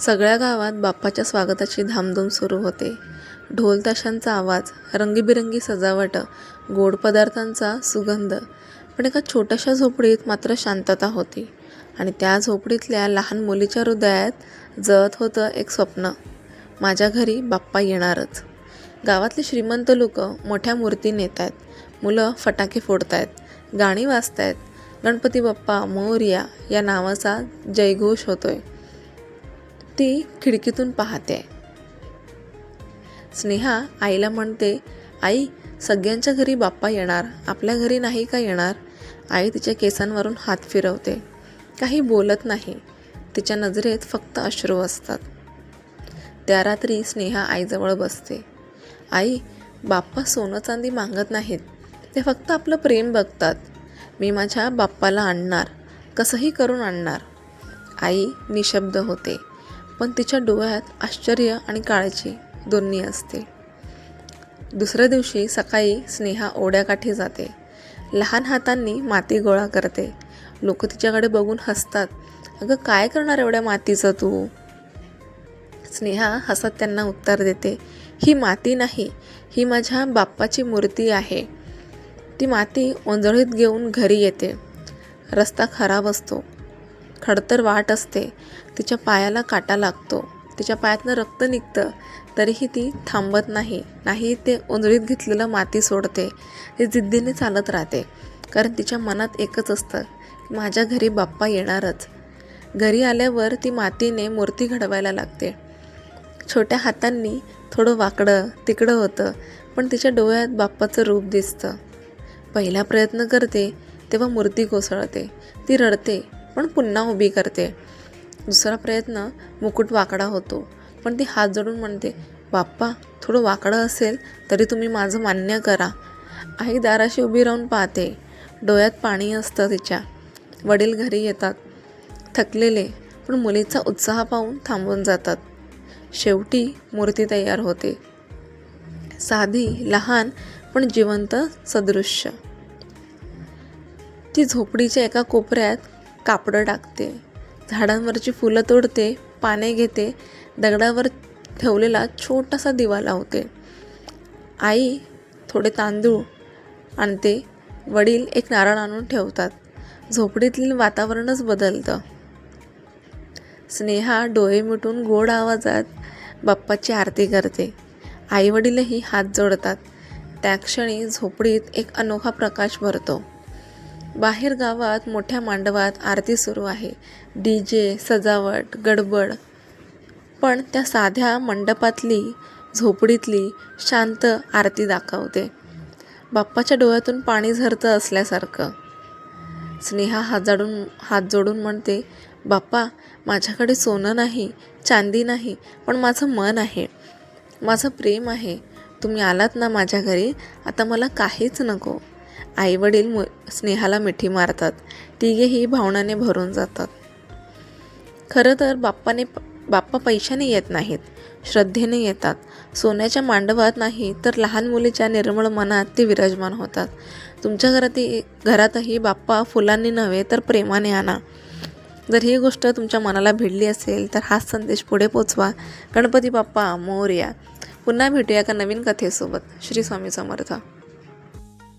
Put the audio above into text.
सगळ्या गावात बाप्पाच्या स्वागताची धामधूम सुरू होते. ढोल ताशांचा आवाज रंगीबिरंगी सजावट गोड पदार्थांचा सुगंध पण एका छोट्याशा झोपडीत मात्र शांतता होती. आणि त्या झोपडीतल्या लहान मुलीच्या हृदयात जळत होतं एक स्वप्न. माझ्या घरी बाप्पा येणारच. गावातले श्रीमंत लोक मोठ्या मूर्ती नेत आहेत मुलं फटाके फोडत आहेत गाणी वाजत आहेत गणपती बाप्पा मोरया या नावाचा जयघोष होतोय. ती खिडकीतून पाहते. स्नेहा आईला म्हणते आई सगळ्यांच्या घरी बाप्पा येणार. आपल्या घरी नाही का येणार? आई तिच्या केसांवरून हात फिरवते. काही बोलत नाही. तिच्या नजरेत फक्त अश्रू असतात. त्या रात्री स्नेहा आईजवळ बसते. आई बाप्पा सोनं चांदी मागत नाहीत. ते फक्त आपलं प्रेम बघतात. मी माझ्या बाप्पाला आणणार. कसंही करून आणणार. आई निशब्द होते. पण तिच्या डोळ्यात आश्चर्य आणि काळजी दोन्ही असते. दुसऱ्या दिवशी सकाळी स्नेहा ओढ्याकाठी जाते. लहान हातांनी माती गोळा करते. लोक तिच्याकडे बघून हसतात. अगं काय करणार एवढ्या मातीचं तू? स्नेहा हसत त्यांना उत्तर देते. ही माती नाही. ही माझ्या बाप्पाची मूर्ती आहे. ती माती ओंजळीत घेऊन घरी येते. रस्ता खराब असतो. खडतर वाट असते. तिच्या पायाला काटा लागतो. तिच्या पायातनं रक्त निघतं. तरीही ती थांबत नाही. नाही ते ओंजळीत घेतलेलं माती सोडते. ती जिद्दीने चालत राहते. कारण तिच्या मनात एकच असतं की माझ्या घरी बाप्पा येणारच. घरी आल्यावर ती मातीने मूर्ती घडवायला लागते. छोट्या हातांनी थोडं वाकडं तिकडं होतं पण तिच्या डोळ्यात बाप्पाचं रूप दिसतं. पहिला प्रयत्न करते तेव्हा मूर्ती कोसळते. ती रडते पण पुन्हा उभी करते. दुसरा प्रयत्न मुकुट वाकडा होतो. पण ती हात जोडून म्हणते बाप्पा थोडं वाकडं असेल तरी तुम्ही माझं मान्य करा. आई दाराशी उभी राहून पाहते. डोळ्यात पाणी असतं तिच्या. वडील घरी येतात. थकलेले पण मुलीचा उत्साह पाहून थांबून जातात. शेवटी मूर्ती तयार होते. साधी लहान पण जिवंत सदृश्य. ती झोपडीच्या एका कोपऱ्यात कापडं टाकते. झाडांवरची फुलं तोडते पाने घेते दगडावर ठेवलेला छोटासा दिवा लावते. आई थोडे तांदूळ आणते वडील एक नारळ आणून ठेवतात. झोपडीतील वातावरणच बदलतं. स्नेहा डोळे मिटून गोड आवाजात बाप्पाची आरती करते. आईवडीलही हात जोडतात. त्या क्षणी झोपडीत एक अनोखा प्रकाश भरतो. बाहेर गावात मोठ्या मांडवात आरती सुरू आहे. डी जे सजावट गडबड. पण त्या साध्या मंडपातली झोपडीतली शांत आरती दाखवते. बाप्पाच्या डोळ्यातून पाणी झरतं असल्यासारखं. स्नेहा हात जाडून हात जोडून म्हणते बाप्पा माझ्याकडे सोनं नाही चांदी नाही पण माझं मन आहे. माझं प्रेम आहे. तुम्ही आलात ना माझ्या घरी? आता मला काहीच नको. आईवडील मु स्नेहाला मिठी मारतात. तिघेही भावनाने भरून जातात. खरं तर बाप्पाने बाप्पा पैशाने येत नाहीत श्रद्धेने येतात. सोन्याच्या मांडवात नाही तर लहान मुलीच्या निर्मळ मनात ते विराजमान होतात. तुमच्या घरातही घरातही बाप्पा फुलांनी नव्हे तर प्रेमाने आणा. जर ही गोष्ट तुमच्या मनाला भिडली असेल तर हाच संदेश पुढे पोचवा. गणपती बाप्पा मोर्या. पुन्हा भेटूया का नवीन कथेसोबत. श्री स्वामी समर्थ.